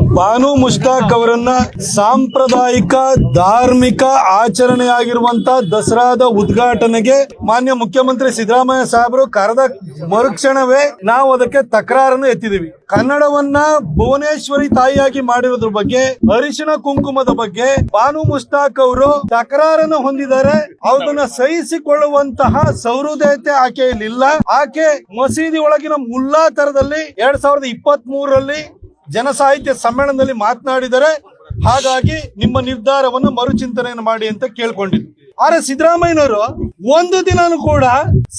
ಬಾನು ಮುಷ್ತಾಕ್ ಅವರನ್ನ ಸಾಂಪ್ರದಾಯಿಕ, ಧಾರ್ಮಿಕ ಆಚರಣೆಯಾಗಿರುವಂತ ದಸರಾದ ಉದ್ಘಾಟನೆಗೆ ಮಾನ್ಯ ಮುಖ್ಯಮಂತ್ರಿ ಸಿದ್ದರಾಮಯ್ಯ ಸಾಹೇಬರು ಕರೆದ ಮರುಕ್ಷಣವೇ ನಾವು ಅದಕ್ಕೆ ತಕರಾರನ್ನು ಎತ್ತಿದೀವಿ ಕನ್ನಡವನ್ನ ಭುವನೇಶ್ವರಿ ತಾಯಿಯಾಗಿ ಮಾಡಿರೋದ್ರ ಬಗ್ಗೆ ಅರಿಶಿಣ ಕುಂಕುಮದ ಬಗ್ಗೆ ಬಾನು ಮುಷ್ತಾಕ್ ಅವರು ತಕರಾರನ್ನು ಹೊಂದಿದ್ದಾರೆ. ಅದನ್ನ ಸಹಿಸಿಕೊಳ್ಳುವಂತಹ ಸೌಹೃದಯತೆ ಆಕೆಯಲ್ಲಿಲ್ಲ. ಆಕೆ ಮಸೀದಿ ಒಳಗಿನ ಮುಲ್ಲಾ ತರದಲ್ಲಿ ಎರಡ್ ಸಾವಿರದ ಇಪ್ಪತ್ತ್ ಮೂರರಲ್ಲಿ ಜನಸಾಹಿತ್ಯ ಸಮ್ಮೇಳನದಲ್ಲಿ ಮಾತನಾಡಿದರೆ ಹಾಗಾಗಿ ನಿಮ್ಮ ನಿರ್ಧಾರವನ್ನು ಮರುಚಿಂತನೆಯನ್ನು ಮಾಡಿ ಅಂತ ಕೇಳ್ಕೊಂಡಿದ್ರು ಆದ್ರೆ ಸಿದ್ದರಾಮಯ್ಯನವರು ಒಂದು ದಿನಾನು ಕೂಡ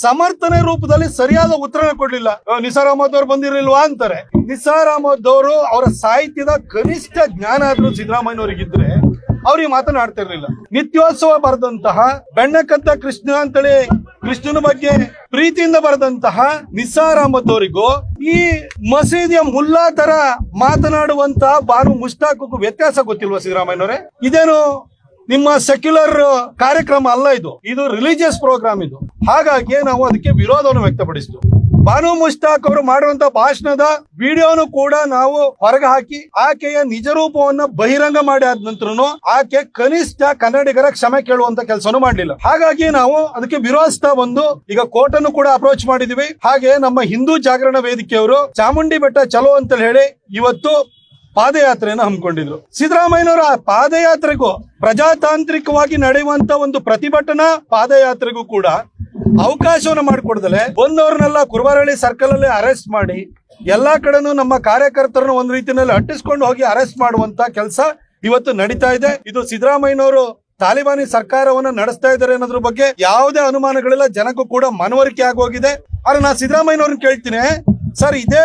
ಸಮರ್ಥನೆ ರೂಪದಲ್ಲಿ ಸರಿಯಾದ ಉತ್ತರ ಕೊಡ್ಲಿಲ್ಲ. ನಿಸಾರ್ ಅಹಮದ್ ಅವ್ರು ಬಂದಿರಲಿಲ್ವಾ ಅಂತಾರೆ. ನಿಸಾರ್ ಅವರು ಅವರ ಸಾಹಿತ್ಯದ ಕನಿಷ್ಠ ಜ್ಞಾನ ಆದ್ರೂ ಸಿದ್ದರಾಮಯ್ಯನವರಿಗಿದ್ರೆ ಅವ್ರಿಗೆ ಮಾತನಾಡ್ತಿರ್ಲಿಲ್ಲ. ನಿತ್ಯೋತ್ಸವ ಬರೆದಂತಹ ಬೆಣ್ಣಕಂತ ಕೃಷ್ಣ ಅಂತೇಳಿ ಕೃಷ್ಣನ ಬಗ್ಗೆ ಪ್ರೀತಿಯಿಂದ ಬರೆದಂತಹ ನಿಸಾರ್ ಅಹಮದ್ ಈ ಮಸೀದಿಯ ಮುಲ್ಲಾ ತರ ಮಾತನಾಡುವಂತಹ ಬಾನು ಮುಷ್ತಾಕಕ್ಕೂ ವ್ಯತ್ಯಾಸ ಗೊತ್ತಿಲ್ವಾ ಸಿದ್ದರಾಮಯ್ಯನವರೇ? ಇದೇನು ನಿಮ್ಮ ಸೆಕ್ಯುಲರ್ ಕಾರ್ಯಕ್ರಮ ಅಲ್ಲ ಇದು. ಇದು ರಿಲಿಜಿಯಸ್ ಪ್ರೋಗ್ರಾಮ್ ಇದು. ಹಾಗಾಗಿ ನಾವು ಅದಕ್ಕೆ ವಿರೋಧವನ್ನು ವ್ಯಕ್ತಪಡಿಸಿದ್ವು ಬಾನು ಮುಷ್ತಾಕ್ ಅವರು ಮಾಡುವಂತ ಭಾಷಣದ ವಿಡಿಯೋನು ಕೂಡ ನಾವು ಹೊರಗೆ ಹಾಕಿ ಆಕೆಯ ನಿಜ ರೂಪವನ್ನ ಬಹಿರಂಗ ಮಾಡಿ ಆದ ನಂತರ ಆಕೆ ಕನಿಷ್ಠ ಕನ್ನಡಿಗರ ಕ್ಷಮೆ ಕೇಳುವಂತ ಕೆಲಸನೂ ಮಾಡಲಿಲ್ಲ. ಹಾಗಾಗಿ ನಾವು ಅದಕ್ಕೆ ವಿರೋಧಿಸ್ತಾ ಬಂದು ಈಗ ಕೋರ್ಟ್ ಅನ್ನು ಕೂಡ ಅಪ್ರೋಚ್ ಮಾಡಿದೀವಿ. ಹಾಗೆ ನಮ್ಮ ಹಿಂದೂ ಜಾಗರಣ ವೇದಿಕೆಯವರು ಚಾಮುಂಡಿ ಬೆಟ್ಟ ಚಲೋ ಅಂತ ಹೇಳಿ ಇವತ್ತು ಪಾದಯಾತ್ರೆಯನ್ನು ಹಮ್ಮಿಕೊಂಡಿದ್ರು. ಆ ಪಾದಯಾತ್ರೆಗೂ ಪ್ರಜಾತಾಂತ್ರಿಕವಾಗಿ ನಡೆಯುವಂತ ಒಂದು ಪ್ರತಿಭಟನಾ ಪಾದಯಾತ್ರೆಗೂ ಕೂಡ ಅವಕಾಶವನ್ನು ಮಾಡಿಕೊಡ್ದಲೆ, ಬಂದವ್ರನ್ನೆಲ್ಲ ಕುರುಬಾರಳ್ಳಿ ಸರ್ಕಲ್ ಅಲ್ಲಿ ಅರೆಸ್ಟ್ ಮಾಡಿ, ಎಲ್ಲಾ ಕಡೆನೂ ನಮ್ಮ ಕಾರ್ಯಕರ್ತರನ್ನು ಒಂದ್ ರೀತಿಯಲ್ಲಿ ಅಟ್ಟಿಸ್ಕೊಂಡು ಹೋಗಿ ಅರೆಸ್ಟ್ ಮಾಡುವಂತ ಕೆಲಸ ಇವತ್ತು ನಡೀತಾ ಇದೆ. ಇದು ಸಿದ್ದರಾಮಯ್ಯನವರು ತಾಲಿಬಾನಿ ಸರ್ಕಾರವನ್ನ ನಡೆಸ್ತಾ ಇದ್ದಾರೆ ಅನ್ನೋದ್ರ ಬಗ್ಗೆ ಯಾವುದೇ ಅನುಮಾನಗಳಿಲ್ಲ. ಜನಕ್ಕೂ ಕೂಡ ಮನವರಿಕೆ ಆಗೋಗಿದೆ. ಆದ್ರೆ ನಾ ಸಿದ್ದರಾಮಯ್ಯನವ್ರನ್ನ ಕೇಳ್ತೀನಿ. ಸರ್, ಇದೇ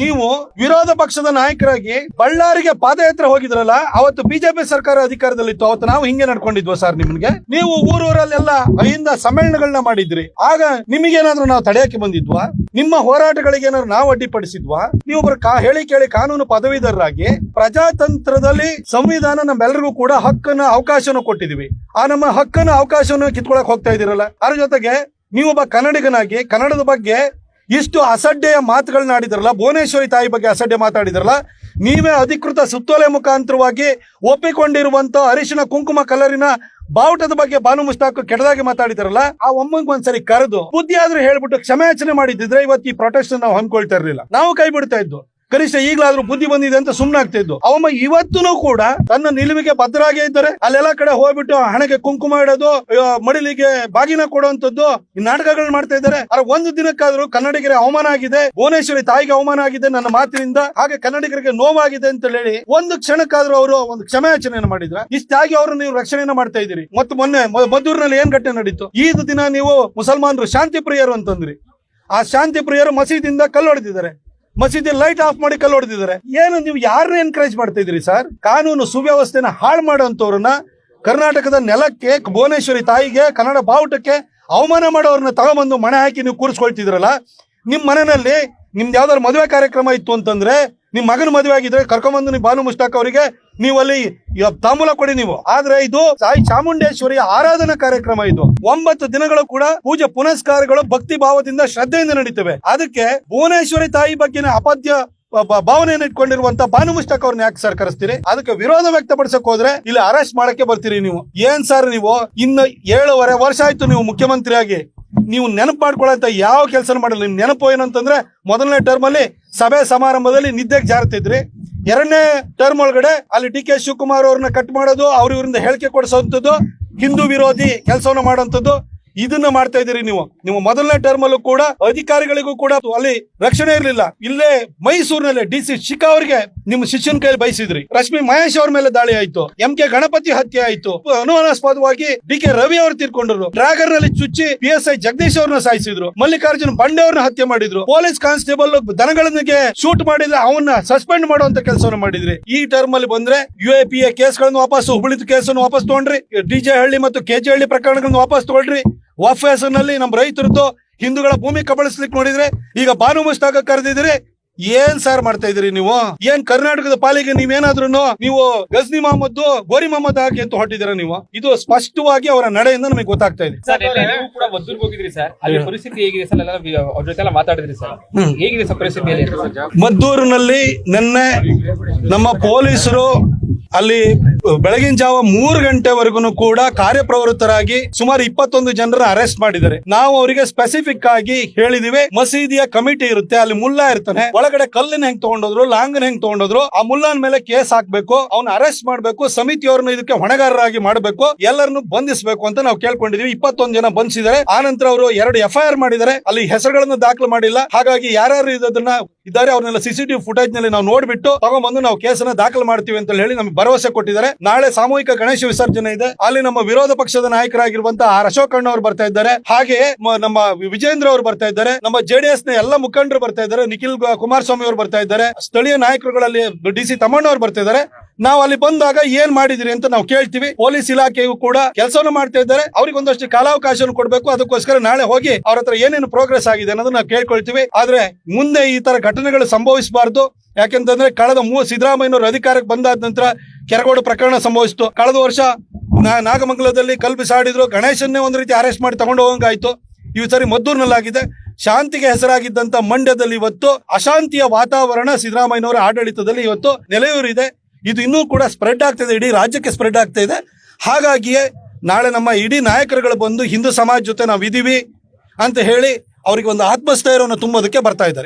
ನೀವು ವಿರೋಧ ಪಕ್ಷದ ನಾಯಕರಾಗಿ ಬಳ್ಳಾರಿಗೆ ಪಾದಯಾತ್ರೆ ಹೋಗಿದ್ರಲ್ಲ, ಅವತ್ತು ಬಿಜೆಪಿ ಸರ್ಕಾರ ಅಧಿಕಾರದಲ್ಲಿತ್ತು, ಅವತ್ತು ನಾವು ಹಿಂಗೆ ನಡ್ಕೊಂಡಿದ್ವಿ ಸರ್ ನಿಮ್ಗೆ? ನೀವು ಊರೂರಲ್ಲೆಲ್ಲ ಅಹಿಂದ ಸಮ್ಮೇಳನಗಳನ್ನ ಮಾಡಿದ್ರಿ, ಆಗ ನಿಮಗೇನಾದ್ರೂ ನಾವು ತಡೆಯಕ್ಕೆ ಬಂದಿದ್ವಾ? ನಿಮ್ಮ ಹೋರಾಟಗಳಿಗೆ ಏನಾದ್ರು ನಾವು ಅಡ್ಡಿಪಡಿಸಿದ್ವಾ? ನೀವು ಹೇಳಿ ಕೇಳಿ ಕಾನೂನು ಪದವೀಧರರಾಗಿ ಪ್ರಜಾತಂತ್ರದಲ್ಲಿ ಸಂವಿಧಾನ ನಮ್ಮೆಲ್ಲರಿಗೂ ಕೂಡ ಹಕ್ಕನ್ನ ಅವಕಾಶವನ್ನು ಕೊಟ್ಟಿದೀವಿ ಆ ನಮ್ಮ ಹಕ್ಕನ್ನ ಅವಕಾಶವನ್ನು ಕಿತ್ಕೊಳಕ್ ಹೋಗ್ತಾ ಇದೀರಲ್ಲ ಅದ್ರ ಜೊತೆಗೆ ನೀವೊಬ್ಬ ಕನ್ನಡಿಗನಾಗಿ, ಕನ್ನಡದ ಬಗ್ಗೆ ಇಷ್ಟು ಅಸಡ್ಡೆಯ ಮಾತುಗಳನ್ನ ಆಡಿದ್ರಲ್ಲ, ಭುವನೇಶ್ವರಿ ತಾಯಿ ಬಗ್ಗೆ ಅಸಡ್ಡೆ ಮಾತಾಡಿದ್ರಲ್ಲ, ನೀವೇ ಅಧಿಕೃತ ಸುತ್ತೋಲೆ ಮುಖಾಂತರವಾಗಿ ಒಪ್ಪಿಕೊಂಡಿರುವಂತ ಅರಿಶಿನ ಕುಂಕುಮ ಕಲರಿನ ಬಾವುಟದ ಬಗ್ಗೆ ಬಾನು ಮುಸ್ತಾಕ್ ಕೆಟ್ಟದಾಗಿ ಮಾತಾಡಿದಾರಲ್ಲ, ಆ ಒಂದ್ಸರಿ ಕರೆದು, ಬುದ್ಧಿ ಆದ್ರೂ ಹೇಳ್ಬಿಟ್ಟು ಕ್ಷಮೆಯಾಚನೆ ಮಾಡಿದ್ರೆ ಇವತ್ತು ಈ ಪ್ರೊಟೆಸ್ಟ್ ನಾವು ಹಮ್ಮಿಕೊಳ್ತಾ ಇರಲಿಲ್ಲ. ನಾವು ಕೈ ಬಿಡ್ತಾ ಇದ್ದು. ಕನಿಷ್ಠ ಈಗಲಾದ್ರೂ ಬುದ್ಧಿ ಬಂದಿದೆ ಅಂತ ಸುಮ್ಮನಾಗ್ತಾ ಇದ್ದು. ಅವಮ್ಮ ಇವತ್ತೂ ಕೂಡ ತನ್ನ ನಿಲುವಿಗೆ ಭದ್ರಾಗೇ ಇದ್ದಾರೆ. ಅಲ್ಲೆಲ್ಲ ಕಡೆ ಹೋಗ್ಬಿಟ್ಟು ಹಣೆಗೆ ಕುಂಕುಮ ಇಡೋದು ಮಡಿಲಿಗೆ ಬಾಗಿನ ಕೊಡುವಂತದ್ದು ನಾಟಕಗಳನ್ನ ಮಾಡ್ತಾ ಇದ್ದಾರೆ. ಆದ್ರೆ ಒಂದು ದಿನಕ್ಕಾದ್ರೂ ಕನ್ನಡಿಗರಿಗೆ ಅವಮಾನ ಆಗಿದೆ. ಭುವನೇಶ್ವರಿ ತಾಯಿಗೆ ಅವಮಾನ ಆಗಿದೆ ನನ್ನ ಮಾತಿನಿಂದ. ಹಾಗೆ ಕನ್ನಡಿಗರಿಗೆ ನೋವಾಗಿದೆ ಅಂತ ಹೇಳಿ ಒಂದು ಕ್ಷಣಕ್ಕಾದ್ರೂ ಅವರು ಒಂದು ಕ್ಷಮೆಯಾಚನೆಯನ್ನು ಮಾಡಿದ್ರ. ಇಷ್ಟಾಗಿ ಅವರು ನೀವು ರಕ್ಷಣೆಯನ್ನು ಮಾಡ್ತಾ ಇದ್ದೀರಿ. ಮತ್ತು ಮೊನ್ನೆ ಮದ್ದೂರಿನಲ್ಲಿ ಏನ್ ಘಟನೆ ನಡೀತು? ಈದ್ ದಿನ ನೀವು ಮುಸಲ್ಮಾನರು ಶಾಂತಿ ಪ್ರಿಯರು ಅಂತಂದ್ರಿ. ಆ ಶಾಂತಿ ಪ್ರಿಯರು ಮಸೀದಿಯಿಂದ ಕಲ್ಲು ಹೊಡೆದಿದ್ದಾರೆ. ಮಸೀದಿ ಲೈಟ್ ಆಫ್ ಮಾಡಿ ಕಲ್ಲು ಹೊಡೆದಿದ್ದಾರೆ. ಏನು ನೀವು ಯಾರನ್ನ ಎನ್ಕರೇಜ್ ಮಾಡ್ತಾ ಇದ್ರಿ ಸರ್ ಕಾನೂನು ಸುವ್ಯವಸ್ಥೆನ ಹಾಳು ಮಾಡುವಂತವ್ರನ್ನ ಕರ್ನಾಟಕದ ನೆಲಕ್ಕೆ, ಭುವನೇಶ್ವರಿ ತಾಯಿಗೆ, ಕನ್ನಡ ಬಾವುಟಕ್ಕೆ ಅವಮಾನ ಮಾಡೋರನ್ನ ತಗೊಂಬಂದು ಮನೆ ಹಾಕಿ ನೀವು ಕೂರಿಸ್ಕೊಳ್ತಿದ್ರಲ್ಲ ನಿಮ್ಮ ಮನೆಯಲ್ಲಿ ನಿಮ್ದು ಯಾವ್ದಾದ್ರು ಮದುವೆ ಕಾರ್ಯಕ್ರಮ ಇತ್ತು ಅಂತಂದ್ರೆ ನಿಮ್ಮ ಮಗನ ಮದುವೆ ಆಗಿದ್ರೆ ಕರ್ಕೊಂಬಂದು ನೀವು ಬಾನು ಮುಷ್ಟಾಕ್ ಅವರಿಗೆ ನೀವು ಅಲ್ಲಿ ತಾಮೂಲ ಕೊಡಿ ನೀವು. ಆದ್ರೆ ಇದು ಸಾಯಿ ಚಾಮುಂಡೇಶ್ವರಿ ಆರಾಧನಾ ಕಾರ್ಯಕ್ರಮ ಇದು. ಒಂಬತ್ತು ದಿನಗಳು ಕೂಡ ಪೂಜೆ ಪುನಸ್ಕಾರಗಳು ಭಕ್ತಿ ಭಾವದಿಂದ ಶ್ರದ್ಧೆಯಿಂದ ನಡೀತವೆ. ಅದಕ್ಕೆ ಭುವನೇಶ್ವರಿ ತಾಯಿ ಬಗ್ಗೆನ ಅಪದ್ಯ ಭಾವನೆಯನ್ನು ಇಟ್ಕೊಂಡಿರುವಂತ ಬಾನು ಮುಷ್ಟಾಕ್ ಅವ್ರನ್ನ ಯಾಕೆ ಸರ್ ಕರೆಸ್ತೀರಿ? ಅದಕ್ಕೆ ವಿರೋಧ ವ್ಯಕ್ತಪಡಿಸಕ್ ಹೋದ್ರೆ ಇಲ್ಲಿ ಅರೆಸ್ಟ್ ಮಾಡಕ್ಕೆ ಬರ್ತೀರಿ ನೀವು. ಏನ್ ಸರ್ ನೀವು? ಇನ್ನು ಏಳುವರೆ ವರ್ಷ ಆಯ್ತು ನೀವು ಮುಖ್ಯಮಂತ್ರಿ ಆಗಿ ನೀವು ನೆನಪು ಮಾಡ್ಕೊಳ್ಳಂತ ಯಾವ ಕೆಲಸ ಮಾಡಲ್ಲ. ನಿಮ್ ನೆನಪು ಏನಂತಂದ್ರೆ ಮೊದಲನೇ ಟರ್ಮ್ ಅಲ್ಲಿ ಸಭೆ ಸಮಾರಂಭದಲ್ಲಿ ನಿದ್ದೆಗೆ ಜಾರತಿದ್ರಿ ಎರಡನೇ ಟರ್ಮ್ ಒಳಗಡೆ ಅಲ್ಲಿ ಡಿ ಕೆ ಶಿವಕುಮಾರ್ ಅವ್ರನ್ನ ಕಟ್ ಮಾಡೋದು, ಅವ್ರ ಇವರಿಂದ ಹೇಳಿಕೆ ಕೊಡಿಸೋಂಥದ್ದು ಹಿಂದೂ ವಿರೋಧಿ ಕೆಲಸವನ್ನು ಮಾಡುವಂಥದ್ದು. ಇದನ್ನ ಮಾಡ್ತಾ ಇದೀರಿ ನೀವು. ನಿಮ್ಮ ಮೊದಲನೇ ಟರ್ಮ್ ಅಲ್ಲೂ ಕೂಡ ಅಧಿಕಾರಿಗಳಿಗೂ ಕೂಡ ಅಲ್ಲಿ ರಕ್ಷಣೆ ಇರಲಿಲ್ಲ. ಇಲ್ಲೇ ಮೈಸೂರಿನಲ್ಲಿ ಡಿ ಸಿ ಶಿಖಾ ಅವರಿಗೆ ನಿಮ್ಮ ಶಿಷ್ಯನ ಕೈಯಲ್ಲಿ ಬಯಸಿದ್ರಿ. ರಶ್ಮಿ ಮಹೇಶ್ ಅವ್ರ ಮೇಲೆ ದಾಳಿ ಆಯ್ತು. ಎಂ ಕೆ ಗಣಪತಿ ಹತ್ಯೆ ಆಯ್ತು. ಅನುಮಾನಾಸ್ಪದವಾಗಿ ಡಿ ಕೆ ರವಿ ಅವರು ತೀರ್ಕೊಂಡ್ರು. ಡ್ರಾಗರ್ನಲ್ಲಿ ಚುಚ್ಚಿ ಪಿ ಎಸ್ ಐ ಜಗದೀಶ್ ಅವ್ರನ್ನ ಸಾಯಿಸಿದ್ರು. ಮಲ್ಲಿಕಾರ್ಜುನ್ ಬಂಡೆ ಅವ್ರನ್ನ ಹತ್ಯೆ ಮಾಡಿದ್ರು. ಪೊಲೀಸ್ ಕಾನ್ಸ್ಟೇಬಲ್ ದನಗಳಿಗೆ ಶೂಟ್ ಮಾಡಿದ್ರೆ ಅವನ್ನ ಸಸ್ಪೆಂಡ್ ಮಾಡುವಂತ ಕೆಲಸವನ್ನು ಮಾಡಿದ್ರಿ. ಈ ಟರ್ಮ್ ಅಲ್ಲಿ ಬಂದ್ರೆ ಯು ಎ ಪಿ ಎ ಕೇಸ್ಗಳನ್ನು ವಾಪಸ್ ಹುಬ್ಳಿದ ಕೇಸನ್ನು ವಾಪಸ್ ತಗೊಂಡ್ರಿ. ಡಿಜೆ ಹಳ್ಳಿ ಮತ್ತು ಕೆಜೆ ಹಳ್ಳಿ ಪ್ರಕರಣಗಳನ್ನು ವಾಪಸ್ ತಗೊಳ್ರಿ. ವಫ್ ಹೆಸರಿನಲ್ಲಿ ನಮ್ಮ ರೈತರದ್ದು ಹಿಂದೂಗಳ ಭೂಮಿ ಕಬಳಿಸ್ಲಿಕ್ಕೆ ನೋಡಿದ್ರೆ ಈಗ ಬಾನು ಕರೆದಿದ್ರೆ ಕರೆದಿದ್ರಿ ಏನ್ ಸರ್ ಮಾಡ್ತಾ ಇದೀರಿ ನೀವು? ಏನ್ ಕರ್ನಾಟಕದ ಪಾಲಿಗೆ ನೀವೇನಾದ್ರೂ ನೀವು ಗಜ್ನಿ ಮಹಮ್ಮದ್ ಗೋರಿ ಮಹಮ್ಮದ್ ಹಾಕಿ ಅಂತ ಹೊಟ್ಟಿದ್ದೀರಾ ನೀವು? ಇದು ಸ್ಪಷ್ಟವಾಗಿ ಅವರ ನಡೆಯಿಂದ ನಮಗೆ ಗೊತ್ತಾಗ್ತಾ ಇದೆ. ಸರ್ ನೀವು ಕೂಡ ಮದ್ದೂರ್ಗೆ ಹೋಗಿದ್ರಿ ಸರ್. ಅಲ್ಲಿ ಪರಿಸ್ಥಿತಿ ಹೇಗಿದೆ ಸರ್? ಎಲ್ಲ ಜೊತೆ ಎಲ್ಲ ಮಾತಾಡಿದ್ರಿ ಸರ್. ಹೇಗಿದೆ ಸರ್ ಪರಿಸ್ಥಿತಿ ಅಲ್ಲಿ ಮದ್ದೂರಿನಲ್ಲಿ ನಿನ್ನೆ ನಮ್ಮ ಪೊಲೀಸರು ಅಲ್ಲಿ ಬೆಳಗಿನ ಜಾವ ಮೂರು ಗಂಟೆವರೆಗೂ ಕೂಡ ಕಾರ್ಯಪ್ರವೃತ್ತರಾಗಿ ಸುಮಾರು ಇಪ್ಪತ್ತೊಂದು ಜನರನ್ನ ಅರೆಸ್ಟ್ ಮಾಡಿದ್ದಾರೆ. ನಾವು ಅವರಿಗೆ ಸ್ಪೆಸಿಫಿಕ್ ಆಗಿ ಹೇಳಿದಿವಿ. ಮಸೀದಿಯ ಕಮಿಟಿ ಇರುತ್ತೆ, ಅಲ್ಲಿ ಮುಲ್ಲಾ ಇರ್ತಾನೆ. ಒಳಗಡೆ ಕಲ್ಲಿನ ಹೆಂಗ್ ತಗೊಂಡೋದ್ರು, ಲಾಂಗನ್ ಹೆಂಗ್ ತಗೊಂಡೋದ್ರು, ಆ ಮುಲ್ಲಾನ್ ಮೇಲೆ ಕೇಸ್ ಹಾಕ್ಬೇಕು, ಅವ್ನ ಅರೆಸ್ಟ್ ಮಾಡ್ಬೇಕು, ಸಮಿತಿಯವ್ರನ್ನ ಇದಕ್ಕೆ ಹೊಣೆಗಾರರಾಗಿ ಮಾಡಬೇಕು, ಎಲ್ಲರನ್ನು ಬಂಧಿಸಬೇಕು ಅಂತ ನಾವು ಕೇಳ್ಕೊಂಡಿದೀವಿ. ಇಪ್ಪತ್ತೊಂದು ಜನ ಬಂಧಿಸಿದ್ದಾರೆ. ಆನಂತರ ಅವರು ಎರಡು ಎಫ್ ಐ ಆರ್ ಮಾಡಿದ್ದಾರೆ. ಅಲ್ಲಿ ಹೆಸರುಗಳನ್ನು ದಾಖಲು ಮಾಡಿಲ್ಲ. ಹಾಗಾಗಿ ಯಾರ್ಯಾರು ಇದನ್ನ ಇದ್ದಾರೆ, ಅವ್ರನ್ನೆಲ್ಲ ಸಿಸಿಟಿವಿ ಫುಟೇಜ್ನಲ್ಲಿ ನಾವು ನೋಡ್ಬಿಟ್ಟು ತಗೊಂಡ್ಬಂದು ನಾವು ಕೇಸನ್ನ ದಾಖಲು ಮಾಡ್ತೀವಿ ಅಂತ ಹೇಳಿ ನಮಗೆ ಭರವಸೆ ಕೊಟ್ಟಿದ್ದಾರೆ. ನಾಳೆ ಸಾಮೂಹಿಕ ಗಣೇಶ ವಿಸರ್ಜನೆ ಇದೆ. ಅಲ್ಲಿ ನಮ್ಮ ವಿರೋಧ ಪಕ್ಷದ ನಾಯಕರಾಗಿರುವಂತಹ ಆರ್ ಅಶೋಕ್ ಅಣ್ಣ ಅವರು ಬರ್ತಾ ಇದ್ದಾರೆ. ಹಾಗೆ ನಮ್ಮ ವಿಜೇಂದ್ರ ಅವರು ಬರ್ತಾ ಇದ್ದಾರೆ. ನಮ್ಮ ಜೆಡಿಎಸ್ನ ಎಲ್ಲ ಮುಖಂಡರು ಬರ್ತಾ ಇದ್ದಾರೆ. ನಿಖಿಲ್ ಕುಮಾರಸ್ವಾಮಿ ಅವರು ಬರ್ತಾ ಇದ್ದಾರೆ. ಸ್ಥಳೀಯ ನಾಯಕರುಗಳಲ್ಲಿ ಡಿ ಸಿ ತಮ್ಮಣ್ಣ ಅವರು ಬರ್ತಾ ಇದ್ದಾರೆ. ನಾವು ಅಲ್ಲಿ ಬಂದಾಗ ಏನ್ ಮಾಡಿದಿರಿ ಅಂತ ನಾವು ಕೇಳ್ತೀವಿ. ಪೊಲೀಸ್ ಇಲಾಖೆಯು ಕೂಡ ಕೆಲಸವನ್ನು ಮಾಡ್ತಾ ಇದ್ದಾರೆ. ಅವ್ರಿಗೆ ಒಂದಷ್ಟು ಕಾಲಾವಕಾಶವನ್ನು ಕೊಡಬೇಕು. ಅದಕ್ಕೋಸ್ಕರ ನಾಳೆ ಹೋಗಿ ಅವ್ರ ಹತ್ರ ಏನೇನು ಪ್ರೋಗ್ರೆಸ್ ಆಗಿದೆ ಅನ್ನೋದನ್ನ ನಾವು ಕೇಳ್ಕೊಳ್ತೀವಿ. ಆದ್ರೆ ಮುಂದೆ ಈ ತರ ಘಟನೆಗಳು ಸಂಭವಿಸಬಾರ್ದು. ಯಾಕೆಂತಂದ್ರೆ ಕಳೆದ ಮೂ ಸಿದ್ದರಾಮಯ್ಯನವರು ಅಧಿಕಾರಕ್ಕೆ ಬಂದಾದ ನಂತರ ಕೆರಗೋಡು ಪ್ರಕರಣ ಸಂಭವಿಸಿತು. ಕಳೆದ ವರ್ಷ ನಾಗಮಂಗಲದಲ್ಲಿ ಕಲ್ ಬಿಸಾಡಿದ್ರು ಗಣೇಶನ್ನೇ ಒಂದು ರೀತಿ ಅರೆಸ್ಟ್ ಮಾಡಿ ತಗೊಂಡು ಹೋಗಂಗಾಯ್ತು. ಈ ಸರಿ ಮದ್ದೂರಿನಲ್ಲಾಗಿದೆ. ಶಾಂತಿಗೆ ಹೆಸರಾಗಿದ್ದಂತ ಮಂಡ್ಯದಲ್ಲಿ ಇವತ್ತು ಅಶಾಂತಿಯ ವಾತಾವರಣ ಸಿದ್ದರಾಮಯ್ಯನವರ ಆಡಳಿತದಲ್ಲಿ ಇವತ್ತು ನೆಲೆಯೂರಿದೆ. ಇದು ಇನ್ನೂ ಕೂಡ ಸ್ಪ್ರೆಡ್ ಆಗ್ತಿದೆ. ಇಡೀ ರಾಜ್ಯಕ್ಕೆ ಸ್ಪ್ರೆಡ್ ಆಗ್ತಾ ಇದೆ. ಹಾಗಾಗಿಯೇ ನಾಳೆ ನಮ್ಮ ಇಡೀ ನಾಯಕರುಗಳು ಬಂದು ಹಿಂದೂ ಸಮಾಜ ಜೊತೆ ನಾವು ಇದೀವಿ ಅಂತ ಹೇಳಿ ಅವರಿಗೆ ಒಂದು ಆತ್ಮಸ್ಥೈರ್ಯವನ್ನು ತುಂಬೋದಕ್ಕೆ ಬರ್ತಾ ಇದ್ದಾರೆ.